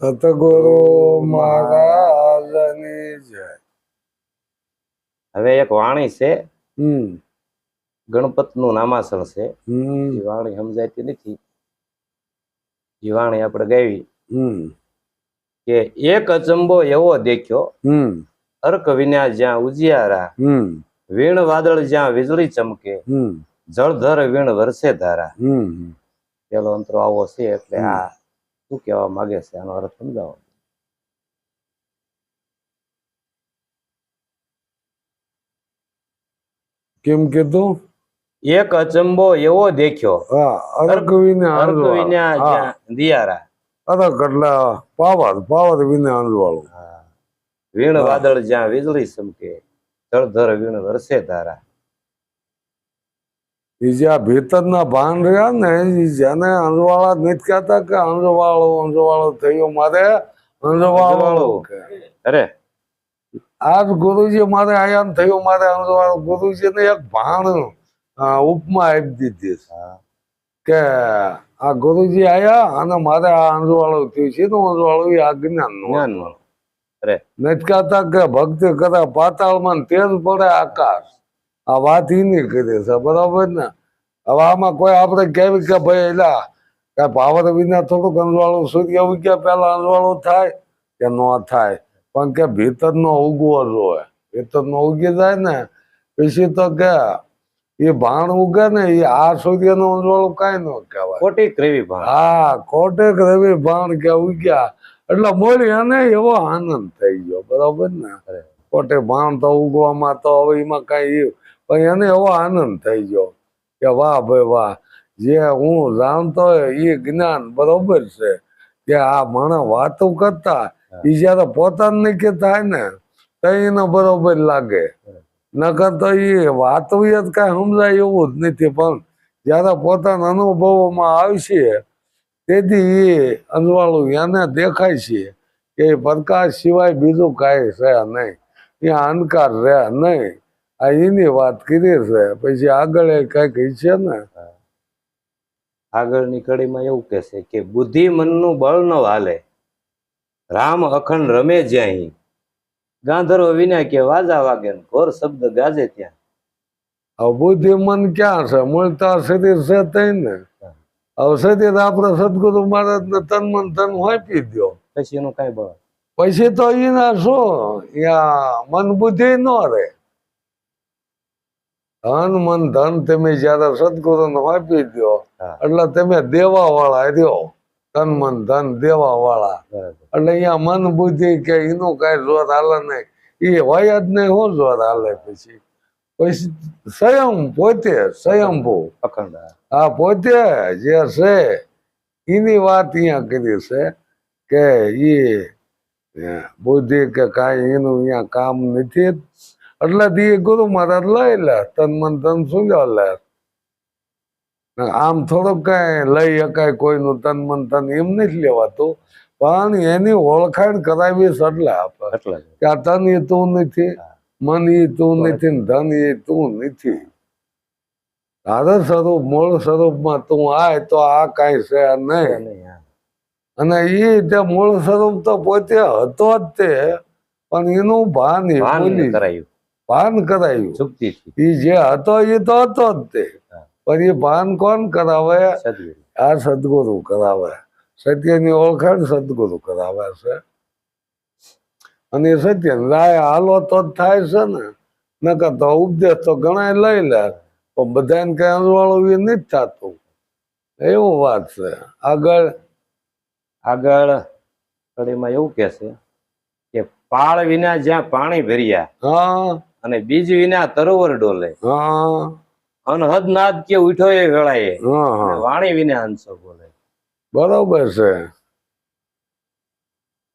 સતગુરુ મહારાજની જય. હવે એક વાણી છે હમ. ગણપતનું નામાસણ છે. વાણી સમજાતી નથી. એ વાણી આપણે ગાવી. કે એક અચંબો એવો દેખ્યો અર્ક વિના જ્યાં ઉજિયારા હમ. વીણ વાદળ જ્યાં વીજળી ચમકે હમ. જળધર વીણ વરસે ધારા. હમ. પેલો અંતરો આવો છે એટલે. આ શું કહેવા માગે છે આનો અર્થ સમજાવો. કેમ કીધું એક અચંબો એવો દેખ્યો. હા અરક વિને દિયારા. અરક એટલે પાવર પાવર વિને આંધવાળું વીણ વાદળ જ્યાં વીજળી ચમકે જળધર વીણ વરસે ધારા. એ જ્યાં ભીતરના ભાન રહ્યા ને એ જેને અંજવાળા નથી કહેતા કે અંજવાળો અંજવાળો થયો મારે અંજવાળો. અરે આજ ગુરુજી મારે આયા થયો મારે અંજવાળો ગુરુજીને એક ભાણ ઉપમા આપી દીધી. કે આ ગુરુજી આયા અને મારે આ અંજવાળો થયું છે તો અંજવાળો એ આ જ્ઞાનનું. નથી કહેતા કે ભક્તિ કરે પાતાળમાં તેજ પડે આકાશ આ વાત એની કરી છે બરાબર ને? હવે આમાં કોઈ આપણે કહેવી કે ભાઈ એલા કે પાવર વિના થોડુંક અંજવાળું સૂર્ય ઉગ્યા પહેલા અંજવાળું થાય કે ન થાય? પણ કે ભીતરનો ઉગવો જોઈએ ભીતરનો ઉગી જાય ને પછી તો કે એ ભાણ ઉગે ને એ આ સૂર્યનું અંજવાળું કાંઈ ન કહેવાય. ખોટી ક્રેવી ભાણ. હા કોટેક રવિ ભાણ કે ઉગ્યા. એટલે મળી અને એવો આનંદ થઈ ગયો બરાબર ને. કોટે ભાણ તો ઉગવામાં તો હવે એમાં કઈ પણ એને એવો આનંદ થઈ ગયો કે વાહ ભાઈ વાહ જે હું જાણતો એ જ્ઞાન બરોબર છે. કે આ માણસ વાતો કરતા એ જયારે પોતાને કે થાય ને તો એને બરોબર લાગે. નકર તો એ વાતો જ કાંઈ સમજાય એવું જ નથી પણ જયારે પોતાના અનુભવોમાં આવશે તેથી એ અંજવાળું એને દેખાય છે કે પ્રકાશ સિવાય બીજું કાંઈ છે નહીં. ત્યાં અંધકાર રહે નહીં. આ એની વાત કરી છે. પછી આગળ એ કંઈક છે ને. આગળની કડીમાં એવું કે છે કે બુદ્ધિ મનનું બળ ન હાલે રામ અખંડ રમે જ્યાં ગાંધર્વ વિના કે વાજા વાગે ઘોર શબ્દ ગાજે ત્યાં. હવે બુદ્ધિ મન ક્યાં છે? મૂળ તો શરીર છે તઈ ને. હવે શરીર આપણે સદગુરુ મહારાજ ને તન મન તન વાપી દો પછી એનું કઈ બળ? પછી તો એના શું? મન બુદ્ધિ ન રહે. ધન મન ધન તમે જયારે સદગુરુ ને વાપી દો એટલે તમે દેવા વાળા રહ્યો. ધન મન ધન દેવા વાળા એટલે અહીંયા મન બુદ્ધિ કે એનું કઈ જોર હાલે નહીં. એ હોય જ નહીં શું જોર હાલે પછી. પછી સ્વયં પોતે સ્વયંભૂ. અખંડ આ પોતે જે છે એની વાત અહીંયા કરી છે કે એ બુદ્ધિ કે કાંઈ એનું અહીંયા કામ નથી એટલે દી ગુરુ મહારાજ લઈ લે તન મન તન સુંદર લે. આમ થોડુંક કઈ લઈ શકાય કોઈનું તન મન તન એમ નથી લેવાતું પણ એની ઓળખાણ કરાવી એટલે આપે કે આ તન એ તું નથી મન એ તું નથી ને ધન એ તું નથી. તારા સ્વરૂપ મૂળ સ્વરૂપમાં તું આય તો આ કઈ છે નહીં. અને એ તે મૂળ સ્વરૂપ તો પોતે હતો જ તે પણ એનું ભાન એ કરાયું. ભાન કરાયું. ચૂકતીથી. એ જે હતો એ તો હતો જ તે. પણ એ ભાન કોણ કરાવે? આ સદગુરુ કરાવે. સત્યની ઓળખાણ સદગુરુ કરાવે છે. અને એ સત્ય રાય હાલો તો જ થાય છે ને. નકર તો ઉપદેશ તો ઘણા લઈ લે. પણ બધાને કઈ અજવાળું એ નથી થતું. એવું વાત છે. આગળ? આગળ કડીમાં એવું કે છે કે પાળ વિના જ્યાં પાણી ભર્યા હા. અને બીજી વિના તરોવર ડોલે. અનહદ નાદ કે ઉઠો એ વેળાએ. વાણી વિના હંસો બોલે. બરોબર છે.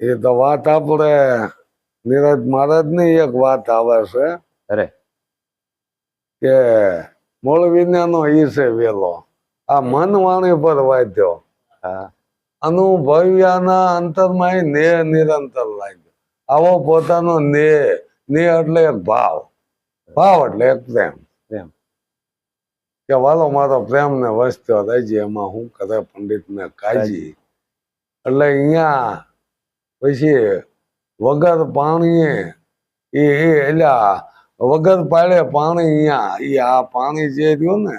એ તો વાત આપણે નીરજ મહારાજની એક વાત આવે છે. અરે. કે મૂળ વિજ્ઞાનો ઈ છે વેલો. આ મન વાણી પર વાંચ્યો. હા. અનુભવ્યાના અંતરમાં ને નિરંતર લાગ્યો. આવો પોતાનો ને ને એટલે એક ભાવ. ભાવ એટલે એક પ્રેમ. પ્રેમ. કે વાલો મારો પ્રેમ ને વસ્તો રહેજે એમાં હું કરે પંડિત ને કાજી. એટલે અહીંયા પછી વગર પાણીએ એ એટલે વગર પાડે પાણી અહીંયા એ આ પાણી જે રહ્યું ને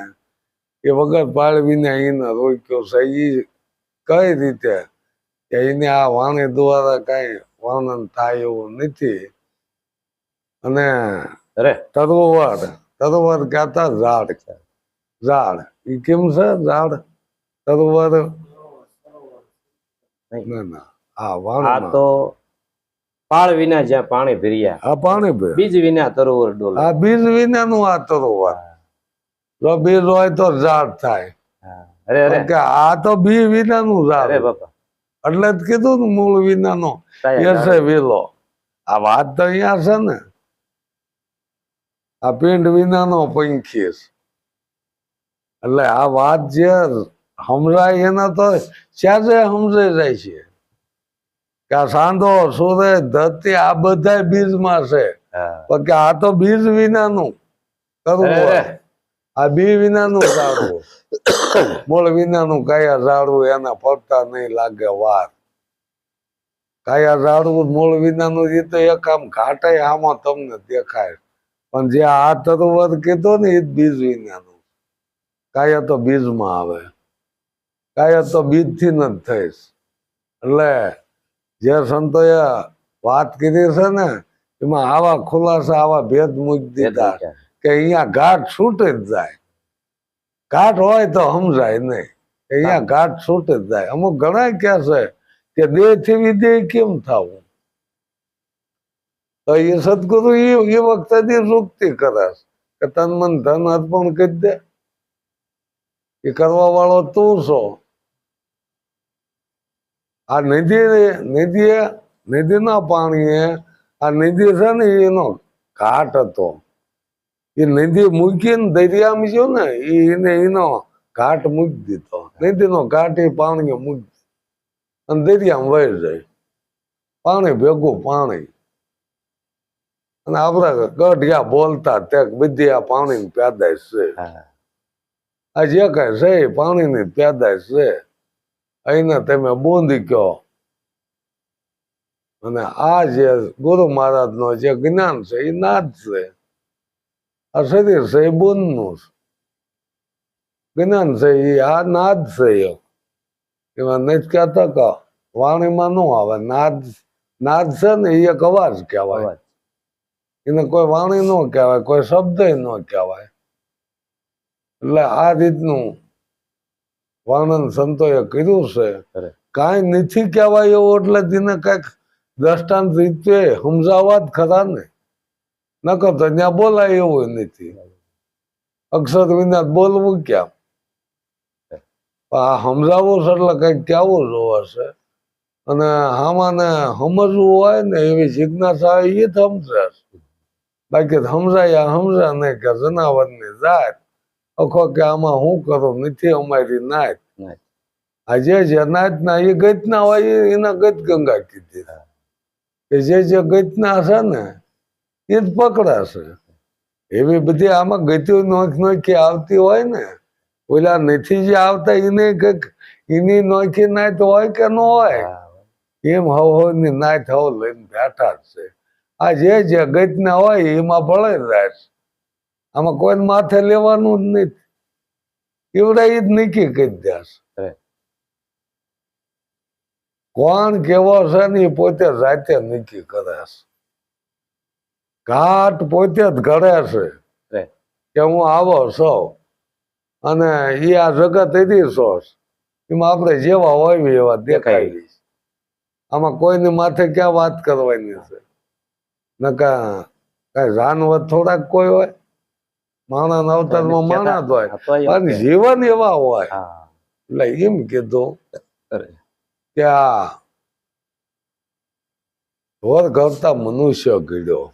એ વગર પાડવીને વિને એને રોક્યો છે એ કઈ રીતે? એને આ વાણી દ્વારા કઈ વર્ણન થાય એવું નથી. અને અરે. તરોવર તરોવર કહેતા ઝાડ ઝાડ એ કેમ છે? ઝાડ તરોવર ના ના. આ આ વાણ તો પાળ વિના જ્યાં પાણી ભર્યા. આ પાણી ભરે બીજ વિના તરોવર ડોલ. આ બીજ વિના નું આ તરોવર જો બીજ હોય તો ઝાડ થાય. અરે અરે. કે આ તો બી વિના નું ઝાડ અરે બાપા. એટલે જ કીધું ને મૂળ વિના નો વેલો. આ વાત તો અહીંયા છે ને. આ પિંડ વિનાનો પંખી છે એટલે આ વાત જે સમજાય એના તો સ્યાજે સમજાઈ જાય છે. કે આ સાંધો સુરે ધરતી આ બધા બીજમાં છે. પણ કે આ તો બીજ વિનાનું કરવું. આ બી વિનાનું ઝાડવું. મૂળ વિનાનું કયા ઝાડવું એના પડતા નહીં લાગે વાર. કયા ઝાડવું મૂળ વિનાનું એ તો એક આમ ઘાટાય આમાં તમને દેખાય. પણ જે આ તરવર કીધો ને એ જ બીજ વિજ્ઞાનું કાયા તો બીજમાં આવે. કાયા તો બીજથી જ થઈશ. એટલે જે સંતોએ વાત કરી છે ને એમાં આવા ખુલાસા આવા ભેદ મૂકી દીધા કે અહીંયા ઘાટ છૂટે જ જાય. ઘાટ હોય તો સમજાય નહીં અહીંયા ઘાટ છૂટે જ જાય. અમુક ઘણા કહે છે કે દેહથી વિદેહ કેમ થવું? એ સદગુરુ એ વખતે ની કરાશ કે તન મન ધન અર્પણ કરી દે. એ કરવા વાળો તું છો. આ નિધિ નિધિ નિધિના પાણીએ આ નિધિ છે ને એનો ઘાટ હતો. એ નદી મૂકીને દરિયામાં જો ને એને એનો ઘાટ મૂકી દીધો. નદીનો ઘાટ એ પાણી મૂકી. અને દરિયામાં વહી જાય પાણી ભેગું પાણી. અને આપણે ગઢિયા બોલતા તે બધી આ પાણીની પેદાશ છે. આ જે કઈ છે એ પાણીની પેદાશ છે. અહીંને તમે બોંધી કહો. અને આ જે ગુરુ મહારાજ નો જે જ્ઞાન છે એ નાદ છે. આ શરીર છે એ બોનનું છે. જ્ઞાન છે એ આ નાદ છે એમાં નથી કહેતા કે વાણીમાં ન આવે નાદ નાદ છે ને એ એક અવાજ કહેવાય. એને કોઈ વાણી ન કહેવાય કોઈ શબ્દ ન કહેવાય. એટલે આ રીતનું વર્ણન સંતોએ કર્યું છે. કાંઈ નથી કહેવાય એવું એટલે તેને કંઈક દ્રષ્ટાંત રીતે સમજાવવા જ ખરા ને. નકર તો ત્યાં બોલાય એવું નથી. અક્ષર વિના બોલવું ક્યાં આ સમજાવવું છે એટલે કંઈક કહેવું જોવે છે. અને આમાં સમજવું હોય ને એવી જિજ્ઞાસા એ સમજે છે. બાકી સમજાય સમજા નહીં કે જનાવરની જાત. અખો કે આમાં હું કરું નથી અમારી નાત. આજે જે નાતના એ ગતના હોય એના ગત ગંગા કીધી કે જે જે ગતના છે ને એ જ પકડાશે. એવી બધી આમાં ગતિઓ નોખ નોખી આવતી હોય ને ઓલા નથી જે આવતા એને કંઈક એની નોખી નાત હોય કે ન હોય એમ હવની નાત હવ લઈને બેઠા જ છે. આ જે જે ગતના હોય એમાં ભળે જાય છે આમાં કોઈને માથે લેવાનું જ નથી. એવડા એ જ નક્કી કરી દેશે કોણ કેવો છે ને એ પોતે જાતે નક્કી કરે છે. ઘાટ પોતે જ ઘડે છે કે હું આવો છો અને એ આ જગત એથી સોસ એમાં આપણે જેવા હોય એવા દેખાય આમાં કોઈની માથે ક્યાં વાત કરવાની છે? નકા કઈ જાનવર થોડાક કોઈ હોય માણસ અવતારમાં હોય તો એમ અને કે- જીવન એવા હોય. એટલે એમ કીધું કે આ ઢોર કરતા મનુષ્ય ગીડ્યો.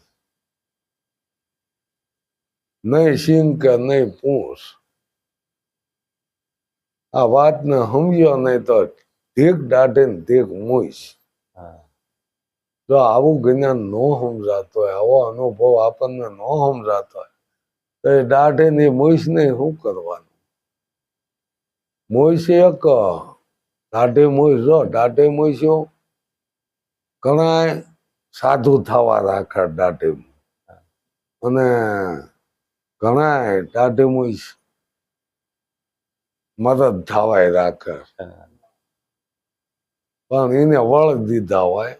નહીં સિંહ કે નહીં પૂંછ. આ વાતને સમજ્યો નહીં તો ધીક દાઢીને ધીક મૂઈશ હા. જો આવું જ્ઞાન ન સમજાતો હોય આવો અનુભવ આપણને ન સમજાતો હોય તો એ દાઢે ને મોઈશ ને શું કરવાનું? મોઈશ એક દાઢે મોઈશ જો દાઢે મોઈશો ઘણા સાધુ થવા રાખે દાઢી અને ઘણા દાઢી મદદ થવાય રાખે. પણ એને વળ દીધા હોય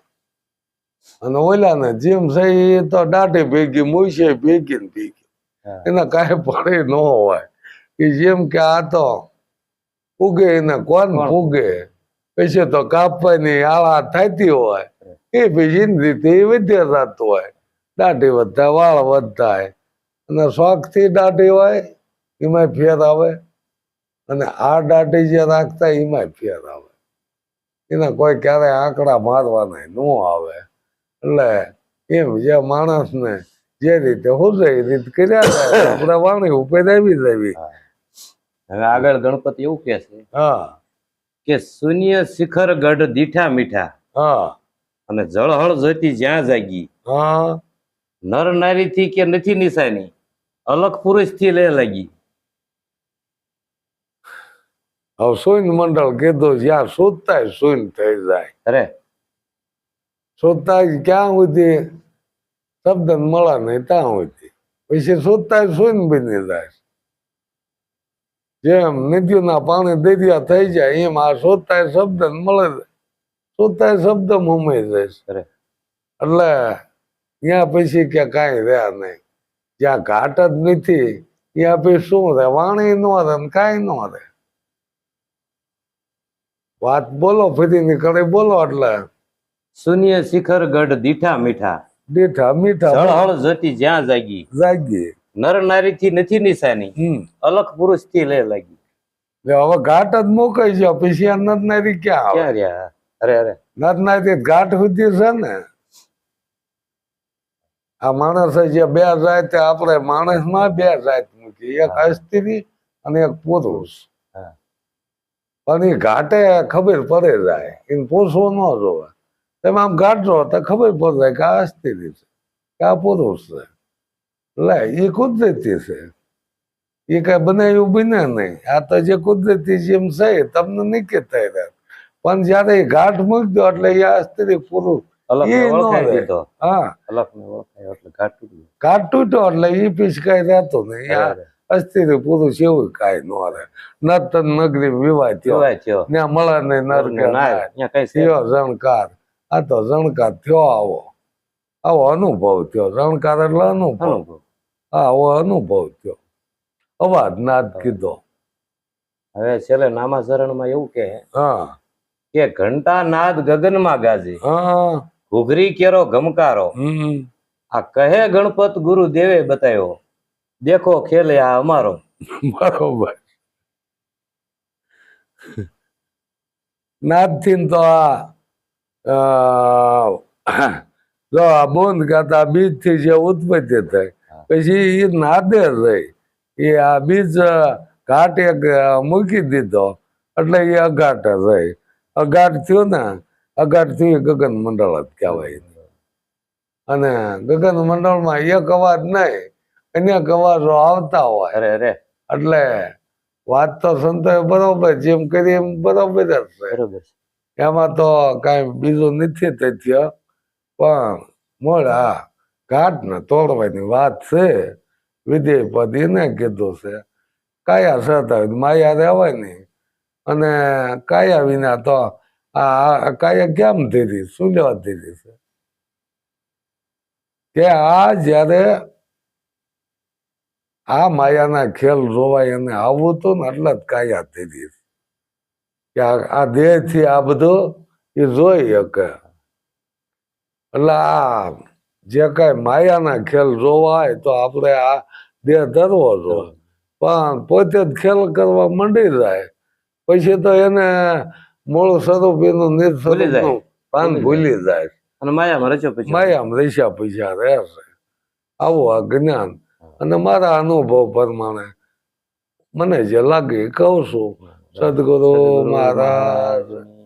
અને ઓલાને જેમ છે એ તો દાઢી ભેગી મૂછે ભેગી ને ભેગી. એને કાંઈ પડે ન હોય. કે જેમ કે આ તો ઉગે એને કોણ? ફૂગે પછી તો કાપવાની આળા થતી હોય. એ પછી રીતે એ વધ્યા થતું હોય. દાઢી વધતા વાળ વધતા અને અને શોખથી દાઢી હોય એમાં ફેર આવે. અને આ દાઢી જે રાખતા એમાં ફેર આવે. એના કોઈ ક્યારેય આંકડા મારવાના ન આવે. એટલે એમ જે માણસને જે રીતે હોય એ રીતે કર્યા આપણા વાણી ઉપર આવી જાવી હવે આગળ ગણપતિ એવું કે છે હા. કે શૂન્ય શિખર ગઢ દીઠા મીઠા. હા. અને જળહળ જતી જ્યાં જાગી. હા. નર નારી થી કે નથી નિશાની? અલગ પુરુષથી લે લાગી. હવે સૂન્ય મંડળ કીધું જ્યાં શોધતા શૂન્ય થઈ જાય. અરે શોધતા ક્યાં સુધી? શબ્દ મળે નહીં ત્યાં સુધી. પછી શોધતા શૂન્ય બની જાય. જેમ નદીઓના પાણી દરિયા થઈ જાય એમ આ શોધતા શબ્દ મળે શોધતા શબ્દ મુંબઈ જાય એટલે ત્યાં પછી કે કાંઈ રહ્યા નહીં. જ્યાં ઘાટ જ નથી ત્યાં પછી શું રહે? વાણી ન રહે કાંઈ ન રહે. વાત બોલો ફરી નીકળે બોલો એટલે શૂન્ય શિખર ગઢ દીઠા મીઠા. દીઠા મીઠા. જળહળ જતી જ્યાં જાગી. જાગી. નર નારી થી નથી નિશાની. અલખ પુરુષથી લે લાગી હવે ઘાટ જ મુકાઈ જાવ પછી આ નદનારી ક્યાં ક્યાં રહ્યા? અરે અરે. નદનારી ઘાટ સુધી છે ને? આ માણસ જે બે જાત આપણે માણસમાં બે જાત મૂકી એક. સ્ત્રી અને એક પુરુષ. પણ એ ઘાટે ખબર પડે જાય. એને પૂછવો ન જોવે. તમે આમ ઘાટ હતા તો ખબર પડે કે આ સ્ત્રી છે કે આ પુરુષ છે. લે એ કુદરતી છે. એ કઈ બનાવ્યું બને નહીં. આ તો જે કુદરતી જેમ છે તમને નહીં કહેતા રહ્યા પણ જયારે એ ગાંઠ મૂકી દો એટલે એ આ સ્ત્રી પુરુષ ઘાટ તૂટ્યો એટલે એ પીસ કઈ રહેતો નહીં. અસ્થિર પુરુષ એવું કાંઈ ન રહે. નર્તન નગરી વિવાહ થયો. ત્યાં મળે નહીં નર કે ના નાર. અહીંયા કઈ છે થયો રણકાર. આ તો રણકાર થયો આવો. આવો અનુભવ થયો. રણકાર એટલે અનુભવ. આવો અનુભવ થયો. અવાજ નાદ કીધો. હવે છેલ્લે નામાચરણમાં એવું કે હા. કે ઘંટા નાદ ગગનમાં ગાજે. હા. ઘુઘરી કેરો ગમકારો. આ કહે ગણપત ગુરુ દેવે બતાવ્યો. દેખો ખેલે આ અમારો. બરોબર. નાદથી તો આ જો આ બોંદ ગાતા બીજથી જે ઉત્પત્તિ થઈ પછી એ નાદે રહી. એ આ બીજ ઘાટ એક મૂકી દીધો. એટલે એ અઘાટ રહી. અઘાટ થયો ને અઘાટ થયું ગગન મંડળ જ કહેવાય અને ગગન મંડળમાં એક અવાજ નહીં અનેક અવાજો આવતા હોય. અરે અરે. એટલે વાત તો સંતો બરોબર જેમ કરી એમ બરોબર જ બરોબર. એમાં તો કાંઈ બીજું નથી તથ્ય, પણ મોડા આ ઘાટ ને તોડવાની વાત છે. પદ કીધું છે. કાયા સતા માયા રહેવાય અને કાયા વિના તો આ કાયા કેમ દીધી શું લેવા દીધી છે? કે આ જ્યારે આ માયાના ખેલ જોવાય અને આવવું હતું ને એટલે જ કાયા દીધી. કે આ દેહથી દેહથી આ બધું એ જોઈ શકે. એટલે આ જે કઈ માયાના ખેલ જોવા તો આપણે આ દેહ ધરવો જોઈએ. પણ પોતે જ ખેલ કરવા મંડી જાય. પછી તો એને મૂળ સ્વરૂપ એનું નિર ભૂલી જાય. પાન ભૂલી જાય. અને માયામાં રચ્યો પછી માયામ રેશા પૈસા રહેશે. આવું આ જ્ઞાન. અને મારા અનુભવ પ્રમાણે મને જે લાગે એ કહું છું. સદગુરુ મહારાજ.